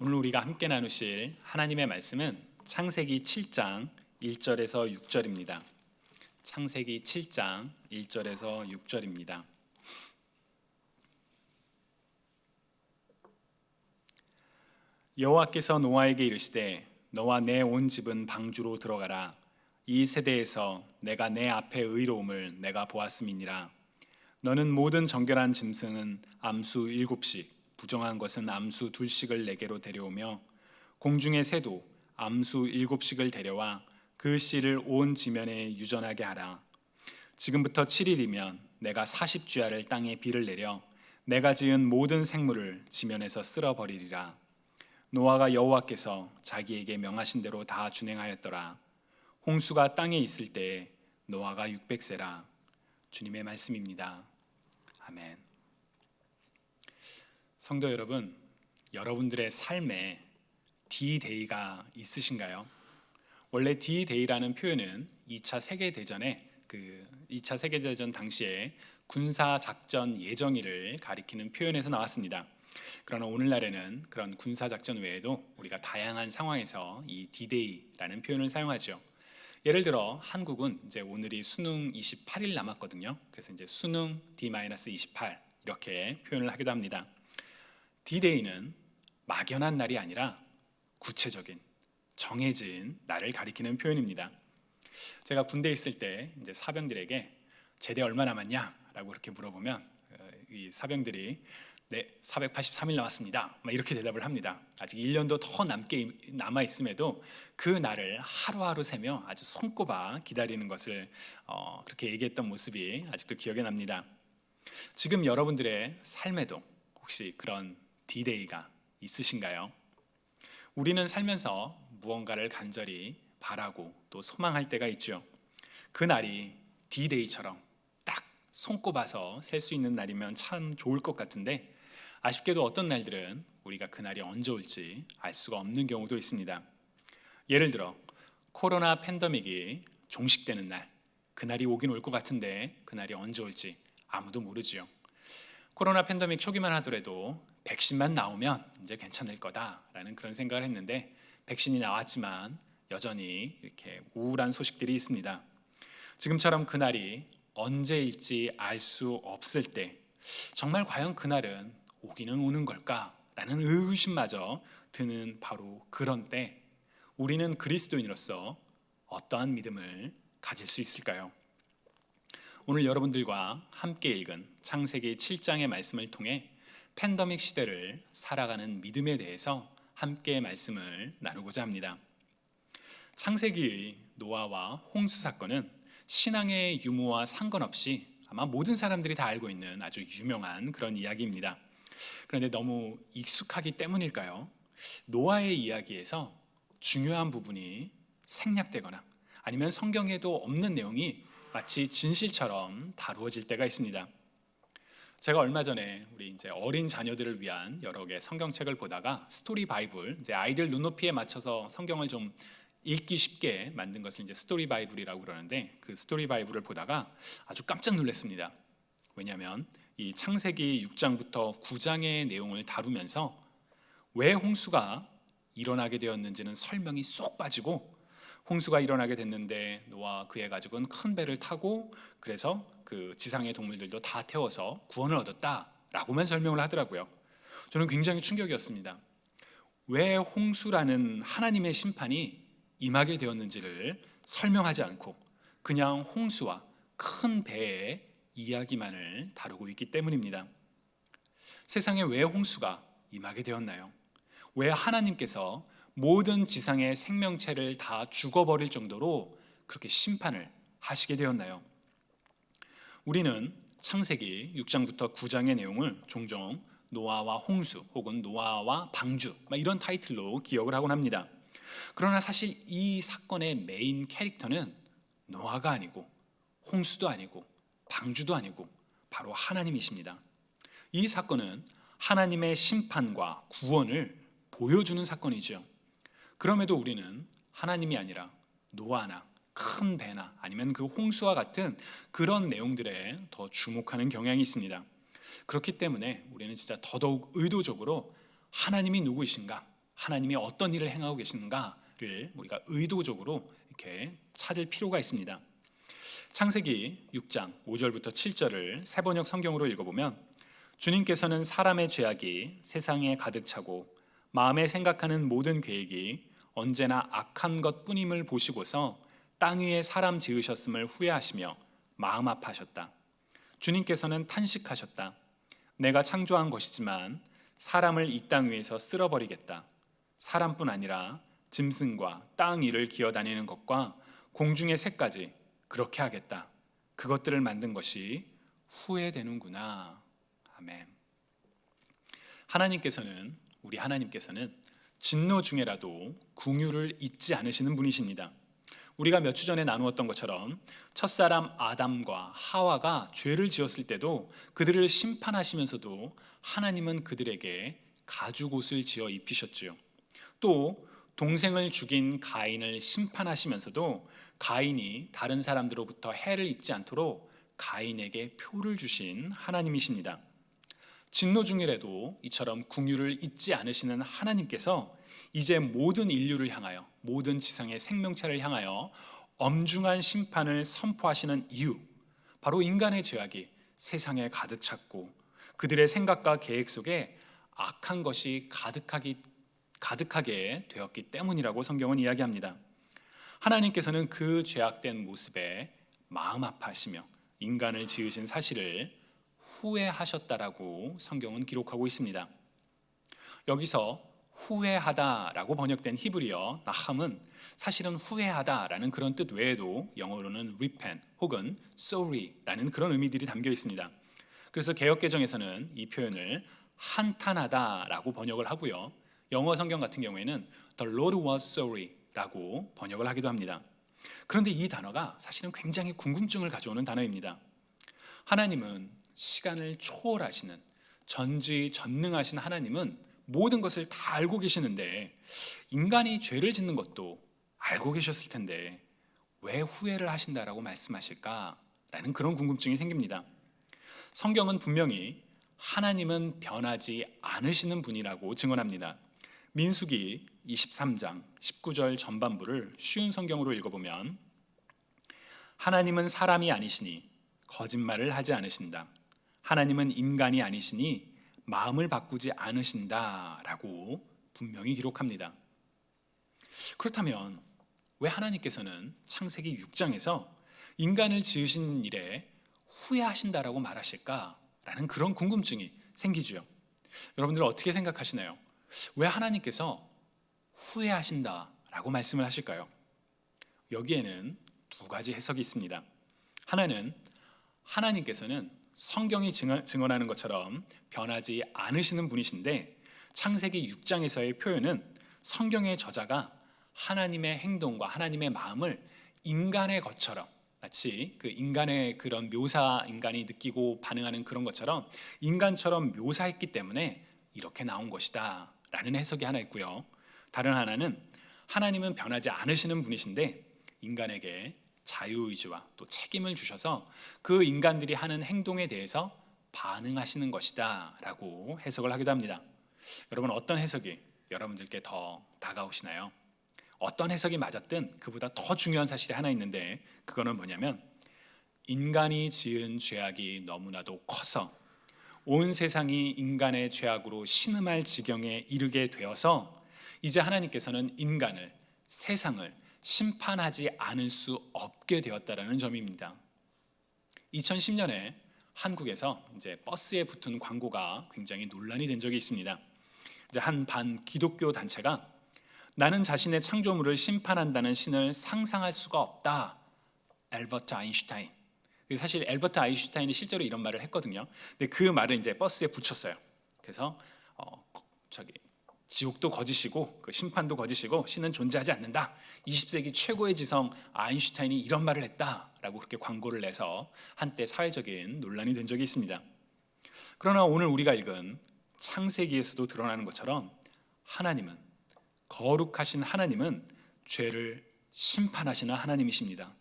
오늘 우리가 함께 나누실 하나님의 말씀은 창세기 7장 1절에서 6절입니다. 창세기 7장 1절에서 6절입니다. 여호와께서 노아에게 이르시되 너와 내 온 집은 방주로 들어가라 이 세대에서 내가 내 앞에 의로움을 내가 보았음이니라 너는 모든 정결한 짐승은 암수 일곱씩 부정한 것은 암수 둘씩을 내게로 데려오며 공중의 새도 암수 일곱씩을 데려와 그 씨를 온 지면에 유전하게 하라 지금부터 7일이면 내가 40주야를 땅에 비를 내려 내가 지은 모든 생물을 지면에서 쓸어 버리리라 노아가 여호와께서 자기에게 명하신 대로 다 준행하였더라. 홍수가 땅에 있을 때 노아가 600세라. 주님의 말씀입니다. 아멘. 성도 여러분, 여러분들의 삶에 D-Day가 있으신가요? 원래 D-Day라는 표현은 2차 세계 대전에 그 2차 세계 대전 당시에 군사 작전 예정일을 가리키는 표현에서 나왔습니다. 그러나 오늘날에는 그런 군사 작전 외에도 우리가 다양한 상황에서 이 D-Day라는 표현을 사용하죠. 예를 들어 한국은 이제 오늘이 수능 28일 남았거든요. 그래서 이제 수능 D-28 이렇게 표현을 하기도 합니다. D-Day는 막연한 날이 아니라 구체적인 정해진 날을 가리키는 표현입니다. 제가 군대에 있을 때 이제 사병들에게 제대 얼마 남았냐라고 그렇게 물어보면 어, 이 사병들이 네, 483일 남았습니다. 막 이렇게 대답을 합니다. 아직 1년도 더 남게 남아 있음에도 그 날을 하루하루 세며 아주 손꼽아 기다리는 것을 어, 그렇게 얘기했던 모습이 아직도 기억에 납니다. 지금 여러분들의 삶에도 혹시 그런 D-Day가 있으신가요? 우리는 살면서 무언가를 간절히 바라고 또 소망할 때가 있죠. 그 날이 D-Day처럼 딱 손꼽아서 셀 수 있는 날이면 참 좋을 것 같은데 아쉽게도 어떤 날들은 우리가 그 날이 언제 올지 알 수가 없는 경우도 있습니다. 예를 들어 코로나 팬데믹이 종식되는 날, 그 날이 오긴 올 것 같은데 그 날이 언제 올지 아무도 모르지요. 코로나 팬데믹 초기만 하더라도 백신만 나오면 이제 괜찮을 거다라는 그런 생각을 했는데 백신이 나왔지만 여전히 이렇게 우울한 소식들이 있습니다. 지금처럼 그 날이 언제일지 알 수 없을 때 정말 과연 그날은 오기는 오는 걸까라는 의구심마저 드는 바로 그런 때 우리는 그리스도인으로서 어떠한 믿음을 가질 수 있을까요? 오늘 여러분들과 함께 읽은 창세기 7장의 말씀을 통해 팬데믹 시대를 살아가는 믿음에 대해서 함께 말씀을 나누고자 합니다. 창세기 노아와 홍수 사건은 신앙의 유무와 상관없이 아마 모든 사람들이 다 알고 있는 아주 유명한 그런 이야기입니다. 그런데 너무 익숙하기 때문일까요? 노아의 이야기에서 중요한 부분이 생략되거나 아니면 성경에도 없는 내용이 마치 진실처럼 다루어질 때가 있습니다. 제가 얼마 전에 우리 이제 어린 자녀들을 위한 여러 개 성경책을 보다가 스토리 바이블 이제 아이들 눈높이에 맞춰서 성경을 좀 읽기 쉽게 만든 것을 이제 스토리 바이블이라고 그러는데 그 스토리 바이블을 보다가 아주 깜짝 놀랐습니다. 왜냐하면 이 창세기 6장부터 9장의 내용을 다루면서 왜 홍수가 일어나게 되었는지는 설명이 쏙 빠지고 홍수가 일어나게 됐는데 노아 그의 가족은 큰 배를 타고 그래서 그 지상의 동물들도 다 태워서 구원을 얻었다라고만 설명을 하더라고요. 저는 굉장히 충격이었습니다. 왜 홍수라는 하나님의 심판이 임하게 되었는지를 설명하지 않고 그냥 홍수와 큰 배의 이야기만을 다루고 있기 때문입니다. 세상에 왜 홍수가 임하게 되었나요? 왜 하나님께서 모든 지상의 생명체를 다 죽어버릴 정도로 그렇게 심판을 하시게 되었나요? 우리는 창세기 6장부터 9장의 내용을 종종 노아와 홍수 혹은 노아와 방주 이런 타이틀로 기억을 하곤 합니다. 그러나 사실 이 사건의 메인 캐릭터는 노아가 아니고 홍수도 아니고 방주도 아니고 바로 하나님이십니다. 이 사건은 하나님의 심판과 구원을 보여주는 사건이죠. 그럼에도 우리는 하나님이 아니라 노아나 큰 배나 아니면 그 홍수와 같은 그런 내용들에 더 주목하는 경향이 있습니다. 그렇기 때문에 우리는 진짜 더더욱 의도적으로 하나님이 누구이신가? 하나님이 어떤 일을 행하고 계시는가를 우리가 의도적으로 이렇게 찾을 필요가 있습니다. 창세기 6장 5절부터 7절을 세 번역 성경으로 읽어보면 주님께서는 사람의 죄악이 세상에 가득 차고 마음에 생각하는 모든 계획이 언제나 악한 것뿐임을 보시고서 땅 위에 사람 지으셨음을 후회하시며 마음 아파하셨다. 주님께서는 탄식하셨다. 내가 창조한 것이지만 사람을 이 땅 위에서 쓸어버리겠다. 사람뿐 아니라 짐승과 땅 위를 기어다니는 것과 공중의 새까지 그렇게 하겠다. 그것들을 만든 것이 후회되는구나. 아멘. 하나님께서는 우리 하나님께서는 진노 중에라도 궁유를 잊지 않으시는 분이십니다. 우리가 몇 주 전에 나누었던 것처럼 첫사람 아담과 하와가 죄를 지었을 때도 그들을 심판하시면서도 하나님은 그들에게 가죽옷을 지어 입히셨지요. 또 동생을 죽인 가인을 심판하시면서도 가인이 다른 사람들로부터 해를 입지 않도록 가인에게 표를 주신 하나님이십니다. 진노 중이라도 이처럼 궁유를 잊지 않으시는 하나님께서 이제 모든 인류를 향하여 모든 지상의 생명체를 향하여 엄중한 심판을 선포하시는 이유 바로 인간의 죄악이 세상에 가득 찼고 그들의 생각과 계획 속에 악한 것이 가득하기 가득하게 되었기 때문이라고 성경은 이야기합니다. 하나님께서는 그 죄악된 모습에 마음 아파하시며 인간을 지으신 사실을 후회하셨다라고 성경은 기록하고 있습니다. 여기서 후회하다라고 번역된 히브리어 나함은 사실은 후회하다라는 그런 뜻 외에도 영어로는 repent 혹은 sorry라는 그런 의미들이 담겨 있습니다. 그래서 개역 개정에서는 이 표현을 한탄하다라고 번역을 하고요. 영어 성경 같은 경우에는 the Lord was sorry라고 번역을 하기도 합니다. 그런데 이 단어가 사실은 굉장히 궁금증을 가져오는 단어입니다. 하나님은 시간을 초월하시는 전지 전능하신 하나님은 모든 것을 다 알고 계시는데 인간이 죄를 짓는 것도 알고 계셨을 텐데 왜 후회를 하신다라고 말씀하실까라는 그런 궁금증이 생깁니다. 성경은 분명히 하나님은 변하지 않으시는 분이라고 증언합니다. 민수기 23장 19절 전반부를 쉬운 성경으로 읽어보면 하나님은 사람이 아니시니 거짓말을 하지 않으신다. 하나님은 인간이 아니시니 마음을 바꾸지 않으신다라고 분명히 기록합니다. 그렇다면 왜 하나님께서는 창세기 6장에서 인간을 지으신 일에 후회하신다라고 말하실까라는 그런 궁금증이 생기죠. 여러분들 어떻게 생각하시나요? 왜 하나님께서 후회하신다라고 말씀을 하실까요? 여기에는 두 가지 해석이 있습니다. 하나는 하나님께서는 성경이 증언하는 것처럼 변하지 않으시는 분이신데 창세기 6장에서의 표현은 성경의 저자가 하나님의 행동과 하나님의 마음을 인간의 것처럼 마치 그 인간의 그런 묘사 인간이 느끼고 반응하는 그런 것처럼 인간처럼 묘사했기 때문에 이렇게 나온 것이다 라는 해석이 하나 있고요. 다른 하나는 하나님은 변하지 않으시는 분이신데 인간에게 자유의지와 또 책임을 주셔서 그 인간들이 하는 행동에 대해서 반응하시는 것이다 라고 해석을 하기도 합니다. 여러분 어떤 해석이 여러분들께 더 다가오시나요? 어떤 해석이 맞았든 그보다 더 중요한 사실이 하나 있는데 그거는 뭐냐면 인간이 지은 죄악이 너무나도 커서 온 세상이 인간의 죄악으로 신음할 지경에 이르게 되어서 이제 하나님께서는 인간을 세상을 심판하지 않을 수 없게 되었다라는 점입니다. 2010년에 한국에서 이제 버스에 붙은 광고가 굉장히 논란이 된 적이 있습니다. 이제 한 반 기독교 단체가 나는 자신의 창조물을 심판한다는 신을 상상할 수가 없다. 엘버트 아인슈타인. 사실 엘버트 아인슈타인이 실제로 이런 말을 했거든요. 근데 그 말을 이제 버스에 붙였어요. 그래서 어, 저기 지옥도 거짓이고 그 심판도 거짓이고 신은 존재하지 않는다. 20세기 최고의 지성 아인슈타인이 이런 말을 했다라고 그렇게 광고를 내서 한때 사회적인 논란이 된 적이 있습니다. 그러나 오늘 우리가 읽은 창세기에서도 드러나는 것처럼 하나님은 거룩하신 하나님은 죄를 심판하시는 하나님이십니다.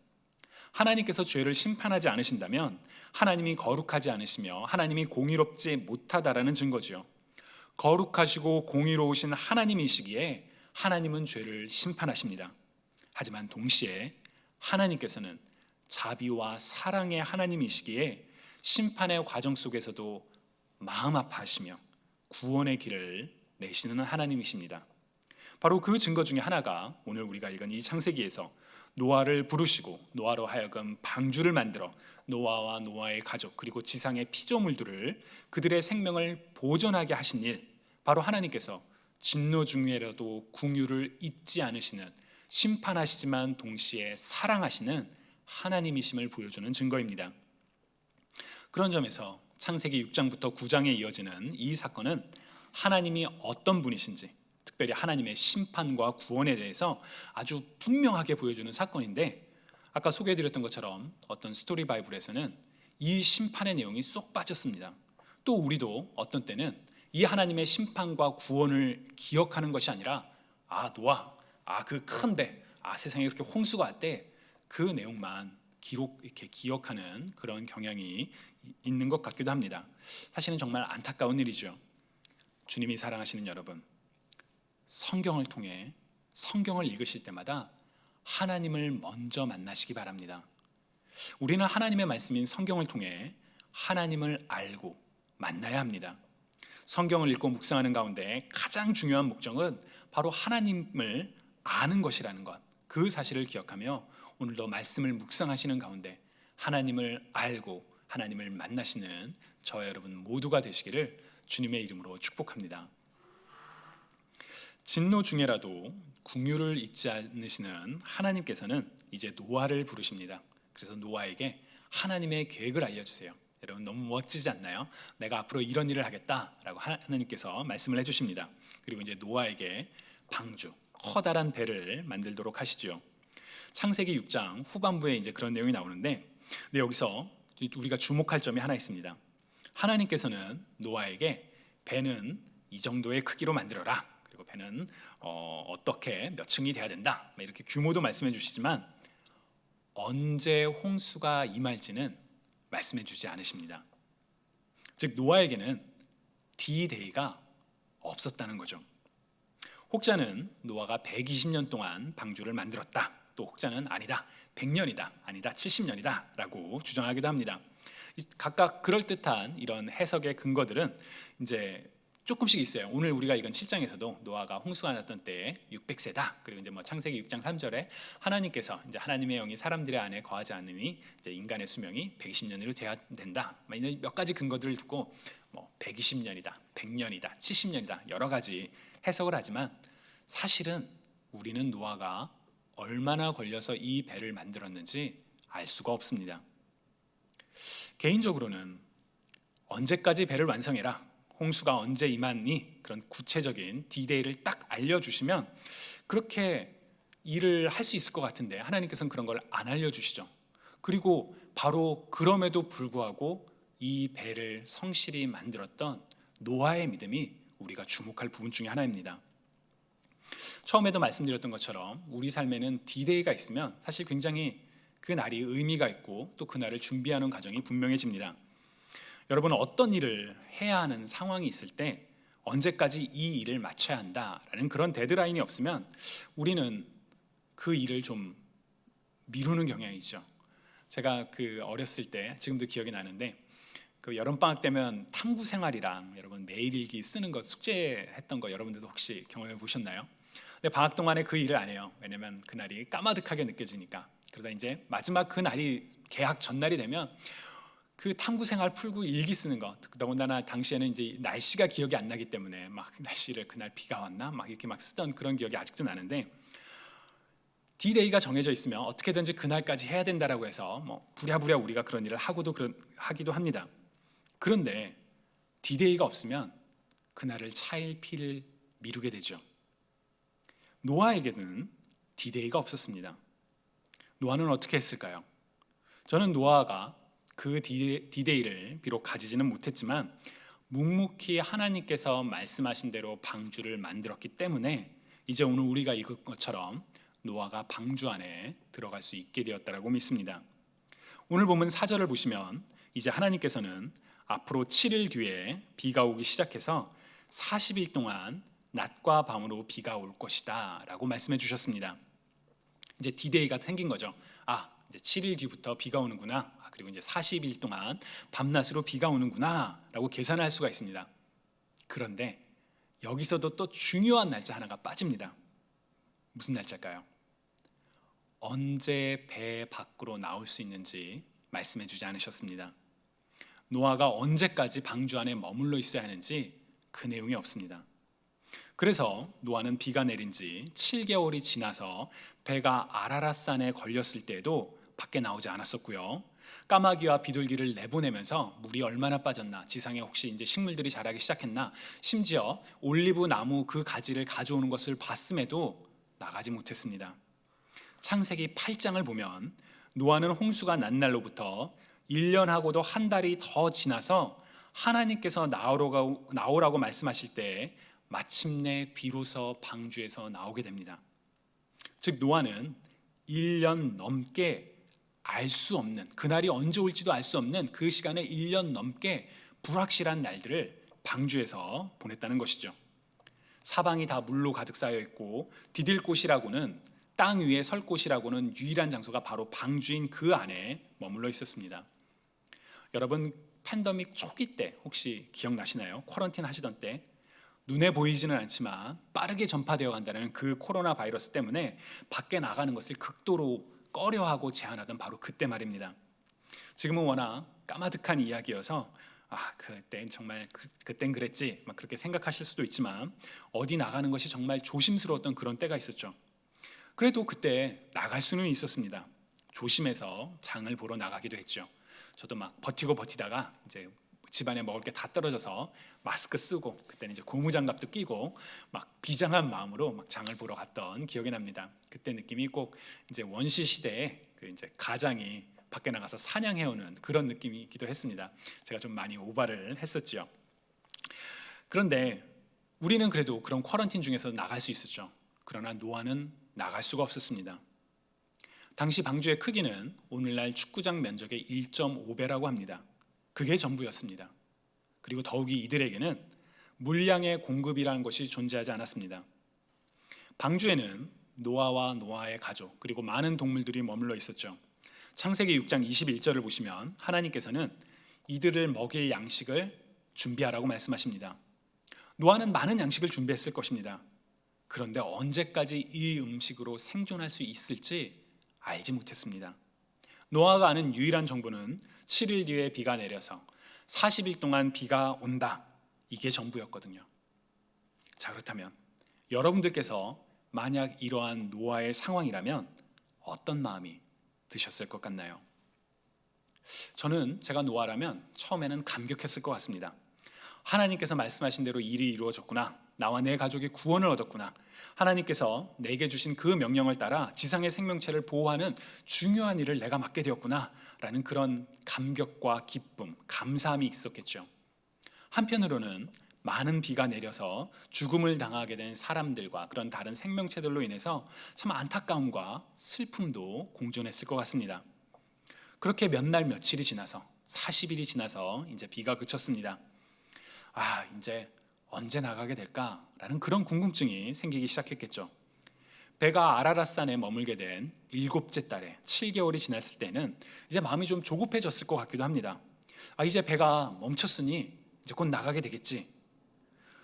하나님께서 죄를 심판하지 않으신다면 하나님이 거룩하지 않으시며 하나님이 공의롭지 못하다라는 증거지요. 거룩하시고 공의로우신 하나님이시기에 하나님은 죄를 심판하십니다. 하지만 동시에 하나님께서는 자비와 사랑의 하나님이시기에 심판의 과정 속에서도 마음 아파하시며 구원의 길을 내시는 하나님이십니다. 바로 그 증거 중에 하나가 오늘 우리가 읽은 이 창세기에서 노아를 부르시고 노아로 하여금 방주를 만들어 노아와 노아의 가족 그리고 지상의 피조물들을 그들의 생명을 보존하게 하신 일 바로 하나님께서 진노 중에라도 궁유를 잊지 않으시는 심판하시지만 동시에 사랑하시는 하나님이심을 보여주는 증거입니다. 그런 점에서 창세기 6장부터 9장에 이어지는 이 사건은 하나님이 어떤 분이신지 특별히 하나님의 심판과 구원에 대해서 아주 분명하게 보여주는 사건인데 아까 소개해드렸던 것처럼 어떤 스토리 바이블에서는 이 심판의 내용이 쏙 빠졌습니다. 또 우리도 어떤 때는 이 하나님의 심판과 구원을 기억하는 것이 아니라 아 노아 아 그 큰 배, 아 세상에 그렇게 홍수가 왔대 그 내용만 기록 이렇게 기억하는 그런 경향이 있는 것 같기도 합니다. 사실은 정말 안타까운 일이죠. 주님이 사랑하시는 여러분, 성경을 통해 성경을 읽으실 때마다 하나님을 먼저 만나시기 바랍니다. 우리는 하나님의 말씀인 성경을 통해 하나님을 알고 만나야 합니다. 성경을 읽고 묵상하는 가운데 가장 중요한 목적은 바로 하나님을 아는 것이라는 것. 그 사실을 기억하며 오늘도 말씀을 묵상하시는 가운데 하나님을 알고 하나님을 만나시는 저와 여러분 모두가 되시기를 주님의 이름으로 축복합니다. 진노 중에라도 궁유를 잊지 않으시는 하나님께서는 이제 노아를 부르십니다. 그래서 노아에게 하나님의 계획을 알려주세요. 여러분 너무 멋지지 않나요? 내가 앞으로 이런 일을 하겠다라고 하나님께서 말씀을 해주십니다. 그리고 이제 노아에게 방주 커다란 배를 만들도록 하시죠. 창세기 6장 후반부에 이제 그런 내용이 나오는데, 근데 여기서 우리가 주목할 점이 하나 있습니다. 하나님께서는 노아에게 배는 이 정도의 크기로 만들어라. 배는 어, 어떻게 몇 층이 돼야 된다. 이렇게 규모도 말씀해 주시지만 언제 홍수가 임할지는 말씀해 주지 않으십니다. 즉 노아에게는 D-Day가 없었다는 거죠. 혹자는 노아가 120년 동안 방주를 만들었다. 또 혹자는 아니다. 100년이다. 아니다. 70년이다라고 주장하기도 합니다. 각각 그럴 듯한 이런 해석의 근거들은 이제 조금씩 있어요. 오늘 우리가 읽은 7장에서도 노아가 홍수가 났던 때에 600세다. 그리고 이제 뭐 창세기 6장 3절에 하나님께서 이제 하나님의 영이 사람들의 안에 거하지 않으니 이제 인간의 수명이 120년으로 돼야 된다. 몇 가지 근거들을 두고 뭐 120년이다, 100년이다, 70년이다 여러 가지 해석을 하지만 사실은 우리는 노아가 얼마나 걸려서 이 배를 만들었는지 알 수가 없습니다. 개인적으로는 언제까지 배를 완성해라, 홍수가 언제 임하니 그런 구체적인 디데이를 딱 알려주시면 그렇게 일을 할 수 있을 것 같은데 하나님께서는 그런 걸 안 알려주시죠. 그리고 바로 그럼에도 불구하고 이 배를 성실히 만들었던 노아의 믿음이 우리가 주목할 부분 중에 하나입니다. 처음에도 말씀드렸던 것처럼 우리 삶에는 디데이가 있으면 사실 굉장히 그 날이 의미가 있고 또 그날을 준비하는 과정이 분명해집니다. 여러분 어떤 일을 해야 하는 상황이 있을 때 언제까지 이 일을 마쳐야 한다라는 그런 데드라인이 없으면 우리는 그 일을 좀 미루는 경향이 있죠. 제가 그 어렸을 때 지금도 기억이 나는데 그 여름 방학 되면 탐구 생활이랑 여러분 매일 일기 쓰는 거 숙제했던 거 여러분들도 혹시 경험해 보셨나요? 근데 방학 동안에 그 일을 안 해요. 왜냐면 그날이 까마득하게 느껴지니까. 그러다 이제 마지막 그 날이 개학 전날이 되면 그 탐구 생활 풀고 일기 쓰는 거. 더군다나 당시에는 이제 날씨가 기억이 안 나기 때문에 막 날씨를 그날 비가 왔나 막 이렇게 막 쓰던 그런 기억이 아직도 나는데 D-Day가 정해져 있으면 어떻게든지 그날까지 해야 된다라고 해서 뭐 부랴부랴 우리가 그런 일을 하고도 그런 하기도 합니다. 그런데 디데이가 없으면 그날을 차일피일 미루게 되죠. 노아에게는 디데이가 없었습니다. 노아는 어떻게 했을까요? 저는 노아가 그 디데이를 비록 가지지는 못했지만 묵묵히 하나님께서 말씀하신 대로 방주를 만들었기 때문에 이제 오늘 우리가 읽은 것처럼 노아가 방주 안에 들어갈 수 있게 되었다라고 믿습니다. 오늘 보면 사절을 보시면 이제 하나님께서는 앞으로 7일 뒤에 비가 오기 시작해서 40일 동안 낮과 밤으로 비가 올 것이다라고 말씀해 주셨습니다. 이제 디데이가 생긴 거죠. 아, 이제 7일 뒤부터 비가 오는구나. 아, 그리고 이제 40일 동안 밤낮으로 비가 오는구나라고 계산할 수가 있습니다. 그런데 여기서도 또 중요한 날짜 하나가 빠집니다. 무슨 날짜일까요? 언제 배 밖으로 나올 수 있는지 말씀해 주지 않으셨습니다. 노아가 언제까지 방주 안에 머물러 있어야 하는지 그 내용이 없습니다. 그래서 노아는 비가 내린 지 7개월이 지나서 배가 아라라산에 걸렸을 때에도 밖에 나오지 않았었고요. 까마귀와 비둘기를 내보내면서 물이 얼마나 빠졌나, 지상에 혹시 이제 식물들이 자라기 시작했나, 심지어 올리브 나무 그 가지를 가져오는 것을 봤음에도 나가지 못했습니다. 창세기 8장을 보면 노아는 홍수가 난 날로부터 1년하고도 한 달이 더 지나서 하나님께서 나오라고, 말씀하실 때 마침내 비로소 방주에서 나오게 됩니다. 즉 노아는 1년 넘게 알 수 없는 그날이 언제 올지도 알 수 없는 그 시간에 1년 넘게 불확실한 날들을 방주에서 보냈다는 것이죠. 사방이 다 물로 가득 쌓여 있고 디딜 곳이라고는 땅 위에 설 곳이라고는 유일한 장소가 바로 방주인 그 안에 머물러 있었습니다. 여러분 팬더믹 초기 때 혹시 기억나시나요? 쿼런틴 하시던 때 눈에 보이지는 않지만 빠르게 전파되어 간다는 그 코로나 바이러스 때문에 밖에 나가는 것을 극도로 꺼려하고 제한하던 바로 그때 말입니다. 지금은 워낙 까마득한 이야기여서 아 그땐 정말 그, 그땐 그랬지 막 그렇게 생각하실 수도 있지만 어디 나가는 것이 정말 조심스러웠던 그런 때가 있었죠. 그래도 그때 나갈 수는 있었습니다. 조심해서 장을 보러 나가기도 했죠. 저도 막 버티고 버티다가 이제 집안에 먹을 게 다 떨어져서 마스크 쓰고 그때는 이제 고무장갑도 끼고 막 비장한 마음으로 막 장을 보러 갔던 기억이 납니다. 그때 느낌이 꼭 이제 원시 시대에 그 이제 가장이 밖에 나가서 사냥해 오는 그런 느낌이기도 했습니다. 제가 좀 많이 오바를 했었죠. 그런데 우리는 그래도 그런 쿼런틴 중에서 나갈 수 있었죠. 그러나 노아는 나갈 수가 없었습니다. 당시 방주의 크기는 오늘날 축구장 면적의 1.5배라고 합니다. 그게 전부였습니다. 그리고 더욱이 이들에게는 물량의 공급이라는 것이 존재하지 않았습니다. 방주에는 노아와 노아의 가족 그리고 많은 동물들이 머물러 있었죠. 창세기 6장 21절을 보시면 하나님께서는 이들을 먹일 양식을 준비하라고 말씀하십니다. 노아는 많은 양식을 준비했을 것입니다. 그런데 언제까지 이 음식으로 생존할 수 있을지 알지 못했습니다. 노아가 아는 유일한 정보는 7일 뒤에 비가 내려서 40일 동안 비가 온다. 이게 전부였거든요. 자, 그렇다면 여러분들께서 만약 이러한 노아의 상황이라면 어떤 마음이 드셨을 것 같나요? 저는 제가 노아라면 처음에는 감격했을 것 같습니다. 하나님께서 말씀하신 대로 일이 이루어졌구나. 나와 내 가족이 구원을 얻었구나. 하나님께서 내게 주신 그 명령을 따라 지상의 생명체를 보호하는 중요한 일을 내가 맡게 되었구나. 라는 그런 감격과 기쁨, 감사함이 있었겠죠. 한편으로는 많은 비가 내려서 죽음을 당하게 된 사람들과 그런 다른 생명체들로 인해서 참 안타까움과 슬픔도 공존했을 것 같습니다. 그렇게 몇 날 며칠이 지나서 40일이 지나서 이제 비가 그쳤습니다. 아, 이제 언제 나가게 될까라는 그런 궁금증이 생기기 시작했겠죠. 배가 아라라산에 머물게 된 일곱째 달에 7개월이 지났을 때는 이제 마음이 좀 조급해졌을 것 같기도 합니다. 아 이제 배가 멈췄으니 이제 곧 나가게 되겠지.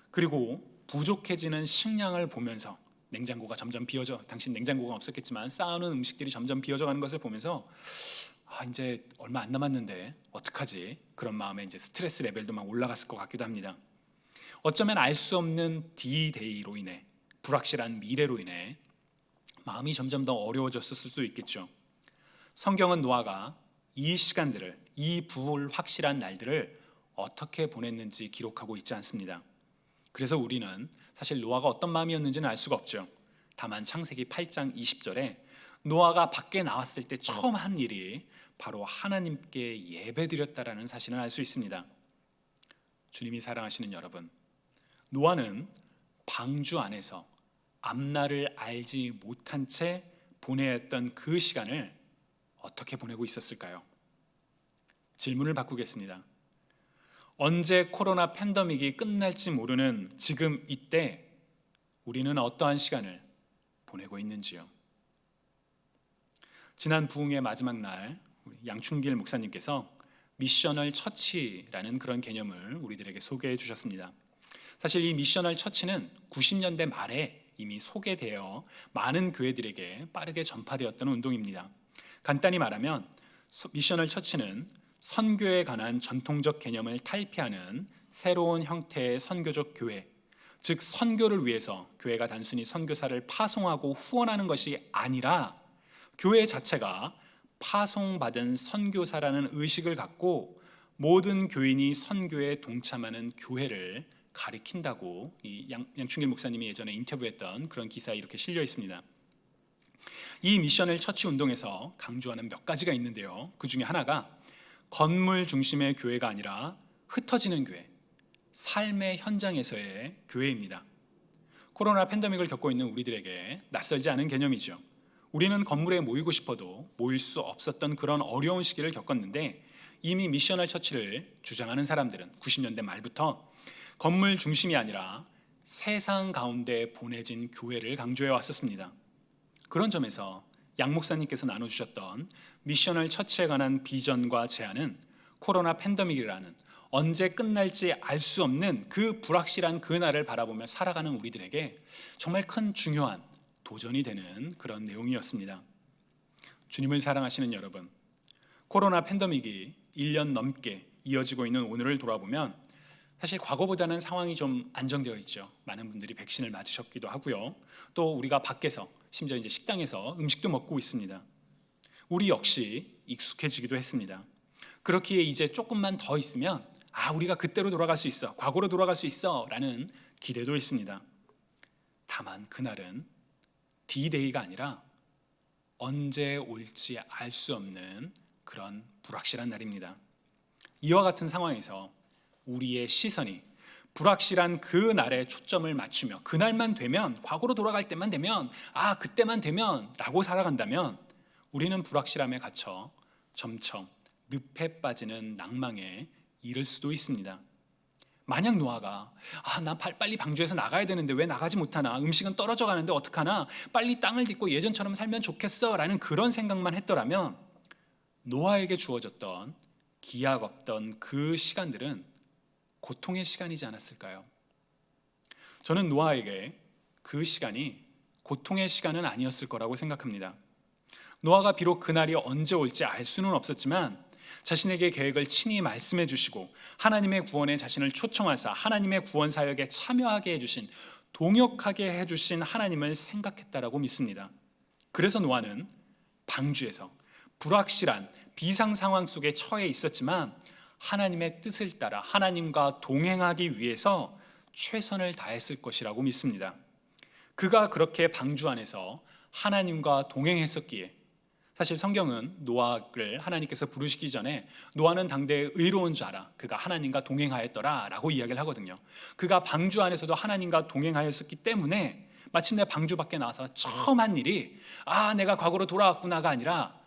그리고 부족해지는 식량을 보면서 냉장고가 점점 비어져 당신 냉장고가 없었겠지만 쌓아놓은 음식들이 점점 비어져 가는 것을 보면서 아 이제 얼마 안 남았는데 어떡하지 그런 마음에 이제 스트레스 레벨도 막 올라갔을 것 같기도 합니다. 어쩌면 알 수 없는 D-데이로 인해 불확실한 미래로 인해 마음이 점점 더 어려워졌을 수도 있겠죠. 성경은 노아가 이 시간들을 이 불확실한 날들을 어떻게 보냈는지 기록하고 있지 않습니다. 그래서 우리는 사실 노아가 어떤 마음이었는지는 알 수가 없죠. 다만 창세기 8장 20절에 노아가 밖에 나왔을 때 처음 한 일이 바로 하나님께 예배드렸다라는 사실을 알 수 있습니다. 주님이 사랑하시는 여러분, 노아는 방주 안에서 앞날을 알지 못한 채 보내야 했던 그 시간을 어떻게 보내고 있었을까요? 질문을 바꾸겠습니다. 언제 코로나 팬데믹이 끝날지 모르는 지금 이때 우리는 어떠한 시간을 보내고 있는지요? 지난 부흥의 마지막 날 양충길 목사님께서 미셔널 처치라는 그런 개념을 우리들에게 소개해 주셨습니다. 사실 이 미셔널 처치는 90년대 말에 이미 소개되어 많은 교회들에게 빠르게 전파되었던 운동입니다. 간단히 말하면 소- 미셔널 처치는 선교에 관한 전통적 개념을 탈피하는 새로운 형태의 선교적 교회, 즉 선교를 위해서 교회가 단순히 선교사를 파송하고 후원하는 것이 아니라 교회 자체가 파송받은 선교사라는 의식을 갖고 모든 교인이 선교에 동참하는 교회를 가리킨다고 이 양, 양충길 목사님이 예전에 인터뷰했던 그런 기사에 이렇게 실려 있습니다. 이 미션을 처치 운동에서 강조하는 몇 가지가 있는데요. 그 중에 하나가 건물 중심의 교회가 아니라 흩어지는 교회, 삶의 현장에서의 교회입니다. 코로나 팬데믹을 겪고 있는 우리들에게 낯설지 않은 개념이죠. 우리는 건물에 모이고 싶어도 모일 수 없었던 그런 어려운 시기를 겪었는데 이미 미셔널 처치를 주장하는 사람들은 90년대 말부터 건물 중심이 아니라 세상 가운데 보내진 교회를 강조해 왔었습니다. 그런 점에서 양 목사님께서 나눠주셨던 미셔널 처치에 관한 비전과 제안은 코로나 팬데믹이라는 언제 끝날지 알 수 없는 그 불확실한 그날을 바라보며 살아가는 우리들에게 정말 큰 중요한 도전이 되는 그런 내용이었습니다. 주님을 사랑하시는 여러분, 코로나 팬데믹이 1년 넘게 이어지고 있는 오늘을 돌아보면 사실 과거보다는 상황이 좀 안정되어 있죠. 많은 분들이 백신을 맞으셨기도 하고요. 또 우리가 밖에서 심지어 이제 식당에서 음식도 먹고 있습니다. 우리 역시 익숙해지기도 했습니다. 그렇기에 이제 조금만 더 있으면 아 우리가 그때로 돌아갈 수 있어, 과거로 돌아갈 수 있어라는 기대도 있습니다. 다만 그날은 D-Day가 아니라 언제 올지 알 수 없는 그런 불확실한 날입니다. 이와 같은 상황에서 우리의 시선이 불확실한 그 날에 초점을 맞추며 그날만 되면 과거로 돌아갈 때만 되면 아 그때만 되면라고 살아간다면 우리는 불확실함에 갇혀 점점 늪에 빠지는 낭망에 이를 수도 있습니다. 만약 노아가 아나 빨리 방주에서 나가야 되는데 왜 나가지 못하나? 음식은 떨어져 가는데 어떡하나? 빨리 땅을 딛고 예전처럼 살면 좋겠어라는 그런 생각만 했더라면 노아에게 주어졌던 기약 없던 그 시간들은 고통의 시간이지 않았을까요? 저는 노아에게 그 시간이 고통의 시간은 아니었을 거라고 생각합니다. 노아가 비록 그날이 언제 올지 알 수는 없었지만 자신에게 계획을 친히 말씀해 주시고 하나님의 구원에 자신을 초청하사 하나님의 구원 사역에 참여하게 해 주신 동역하게 해 주신 하나님을 생각했다라고 믿습니다. 그래서 노아는 방주에서 불확실한 비상 상황 속에 처해 있었지만 하나님의 뜻을 따라 하나님과 동행하기 위해서 최선을 다했을 것이라고 믿습니다. 그가 그렇게 방주 안에서 하나님과 동행했었기에 사실 성경은 노아를 하나님께서 부르시기 전에 노아는 당대의 의로운 자라 그가 하나님과 동행하였더라라고 이야기를 하거든요. 그가 방주 안에서도 하나님과 동행하였었기 때문에 마침내 방주 밖에 나와서 처음 한 일이 아 내가 과거로 돌아왔구나가 아니라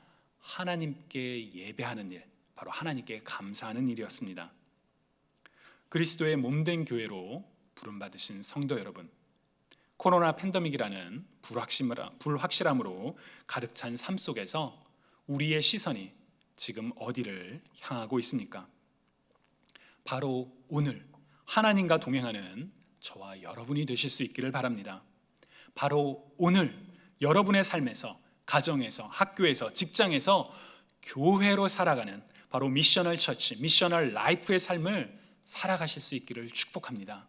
하나님께 예배하는 일, 바로 하나님께 감사하는 일이었습니다. 그리스도의 몸된 교회로 부름받으신 성도 여러분, 코로나 팬데믹이라는 불확실함으로 가득 찬 삶 속에서 우리의 시선이 지금 어디를 향하고 있습니까? 바로 오늘 하나님과 동행하는 저와 여러분이 되실 수 있기를 바랍니다. 바로 오늘 여러분의 삶에서 가정에서 학교에서 직장에서 교회로 살아가는 바로 미셔널 처치, 미셔널 라이프의 삶을 살아가실 수 있기를 축복합니다.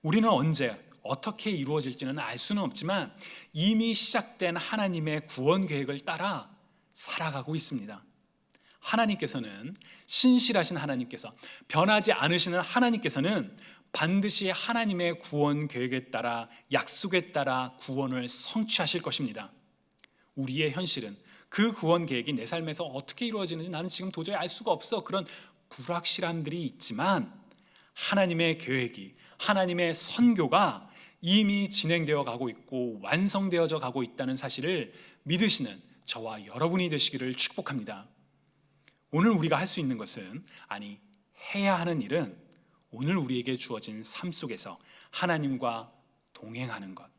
우리는 언제 어떻게 이루어질지는 알 수는 없지만 이미 시작된 하나님의 구원 계획을 따라 살아가고 있습니다. 하나님께서는 신실하신 하나님께서 변하지 않으시는 하나님께서는 반드시 하나님의 구원 계획에 따라 약속에 따라 구원을 성취하실 것입니다. 우리의 현실은 그 구원 계획이 내 삶에서 어떻게 이루어지는지 나는 지금 도저히 알 수가 없어. 그런 불확실함들이 있지만 하나님의 계획이 하나님의 선교가 이미 진행되어 가고 있고 완성되어져 가고 있다는 사실을 믿으시는 저와 여러분이 되시기를 축복합니다. 오늘 우리가 할 수 있는 것은 아니 해야 하는 일은 오늘 우리에게 주어진 삶 속에서 하나님과 동행하는 것.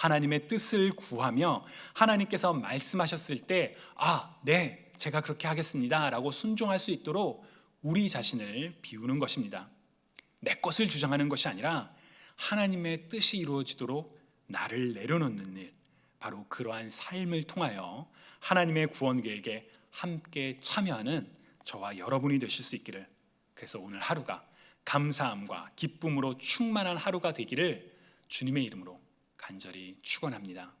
하나님의 뜻을 구하며 하나님께서 말씀하셨을 때, 아, 네, 제가 그렇게 하겠습니다. 라고 순종할 수 있도록 우리 자신을 비우는 것입니다. 내 것을 주장하는 것이 아니라 하나님의 뜻이 이루어지도록 나를 내려놓는 일, 바로 그러한 삶을 통하여 하나님의 구원 계획에 함께 참여하는 저와 여러분이 되실 수 있기를 그래서 오늘 하루가 감사함과 기쁨으로 충만한 하루가 되기를 주님의 이름으로 간절히 축원합니다.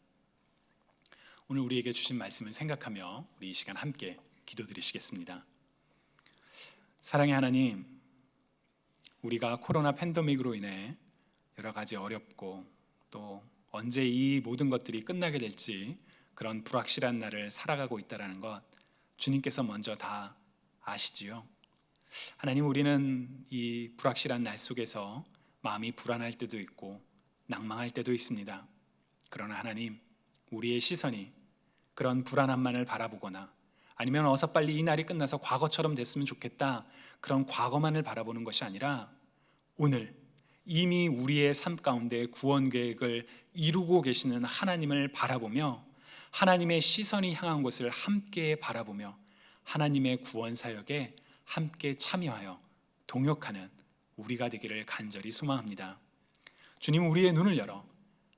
오늘 우리에게 주신 말씀을 생각하며 우리 이 시간 함께 기도드리시겠습니다. 사랑의 하나님, 우리가 코로나 팬데믹으로 인해 여러 가지 어렵고 또 언제 이 모든 것들이 끝나게 될지 그런 불확실한 날을 살아가고 있다라는 것 주님께서 먼저 다 아시지요. 하나님 우리는 이 불확실한 날 속에서 마음이 불안할 때도 있고 낭망할 때도 있습니다. 그러나 하나님 우리의 시선이 그런 불안함만을 바라보거나 아니면 어서 빨리 이 날이 끝나서 과거처럼 됐으면 좋겠다 그런 과거만을 바라보는 것이 아니라 오늘 이미 우리의 삶 가운데 구원 계획을 이루고 계시는 하나님을 바라보며 하나님의 시선이 향한 곳을 함께 바라보며 하나님의 구원 사역에 함께 참여하여 동역하는 우리가 되기를 간절히 소망합니다. 주님 우리의 눈을 열어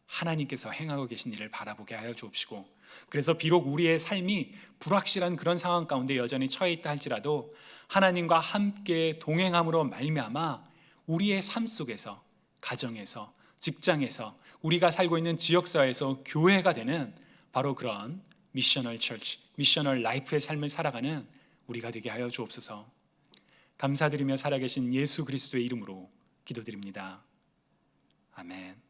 하나님께서 행하고 계신 일을 바라보게 하여 주옵시고 그래서 비록 우리의 삶이 불확실한 그런 상황 가운데 여전히 처해 있다 할지라도 하나님과 함께 동행함으로 말미암아 우리의 삶 속에서 가정에서 직장에서 우리가 살고 있는 지역사회에서 교회가 되는 바로 그런 미셔널 처치, 미셔널 라이프의 삶을 살아가는 우리가 되게 하여 주옵소서. 감사드리며 살아계신 예수 그리스도의 이름으로 기도드립니다. 아멘.